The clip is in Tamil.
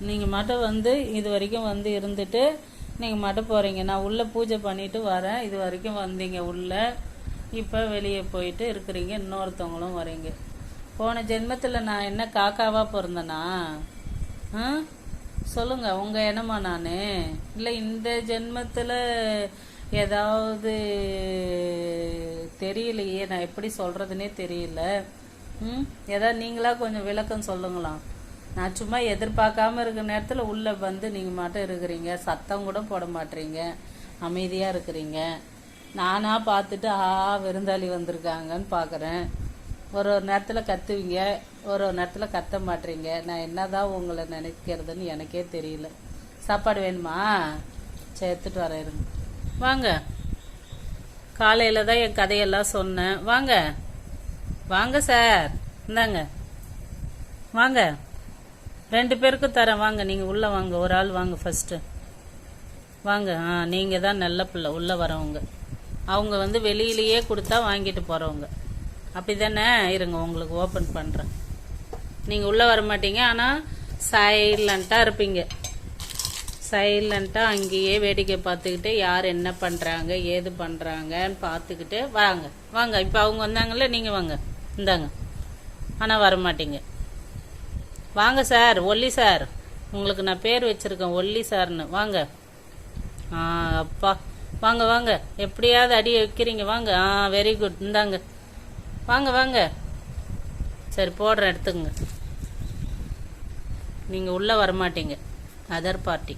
நீங்கள் மட்டும் வந்து இது வரைக்கும் வந்து இருந்துட்டு நீங்கள் மட்டும் போகிறீங்க நான் உள்ளே பூஜை பண்ணிட்டு வரேன். இது வரைக்கும் வந்தீங்க உள்ளே. இப்போ வெளியே போயிட்டு இருக்கிறீங்க. இன்னொருத்தவங்களும் வரீங்க. போன ஜென்மத்தில் நான் என்ன காக்காவாக பிறந்தனா? ஆ? சொல்லுங்க. உங்கள் என்னமா நான்? இல்லை இந்த ஜென்மத்தில் ஏதாவது தெரியலையே. நான் எப்படி சொல்கிறதுனே தெரியல. ம்? ஏதாவது நீங்களாக கொஞ்சம் விளக்கம் சொல்லுங்களாம் நான் சும்மா எதிர்பார்க்காம இருக்கிற நேரத்தில் உள்ளே வந்து நீங்கள் மட்டும் இருக்கிறீங்க. சத்தம் கூட போட மாட்டீங்க. அமைதியாக இருக்கிறீங்க. நானா பார்த்துட்டு ஆ விருந்தாளி வந்திருக்காங்கன்னு பார்க்குறேன். ஒரு ஒரு நேரத்தில் கத்துவீங்க. ஒரு ஒரு நேரத்தில் கத்த மாட்டீங்க. நான் என்னதான் உங்களை நினைக்கிறதுன்னு எனக்கே தெரியல. சாப்பாடு வேணுமா? சேர்த்துட்டு எடுத்துட்டு வரேன் இருங்க. வாங்க. காலையில் தான் என் கதையெல்லாம் சொன்னேன். வாங்க. வாங்க சார். இந்தாங்க. வாங்க. ரெண்டு பேருக்கும் தரேன். வாங்க நீங்கள் உள்ளே வாங்க. ஒரு ஆள் வாங்க ஃபஸ்ட்டு வாங்க. ஆ நீங்கள் தான் நல்ல பிள்ளை. உள்ளே வரவங்க. அவங்க வந்து வெளியிலேயே கொடுத்தா வாங்கிட்டு போகிறவங்க அப்படி தானே இருங்க உங்களுக்கு ஓப்பன் பண்ணுறேன் நீங்கள் உள்ளே வர மாட்டீங்க ஆனால் சைலண்ட்டாக இருப்பீங்க. சைலண்ட்டாக அங்கேயே வேடிக்கை பார்த்துக்கிட்டு யார் என்ன பண்ணுறாங்க ஏது பண்ணுறாங்கன்னு பார்த்துக்கிட்டு வாங்க. வாங்க இப்போ அவங்க வந்தாங்கல்ல நீங்கள் வாங்க. இந்தாங்க. ஆனால் வர மாட்டீங்க வாங்க சார் ஒல்லி சார். உங்களுக்கு நான் பேர் வச்சுருக்கேன் ஒல்லி சார்னு. வாங்க. ஆ அப்பா. வாங்க வாங்க. எப்படியாவது அடி வைக்கிறீங்க. வாங்க. ஆ வெரி குட் இந்தாங்க. வாங்க வாங்க. சரி போடுறேன் எடுத்துக்கங்க. நீங்கள் உள்ளே வரமாட்டீங்க. Other party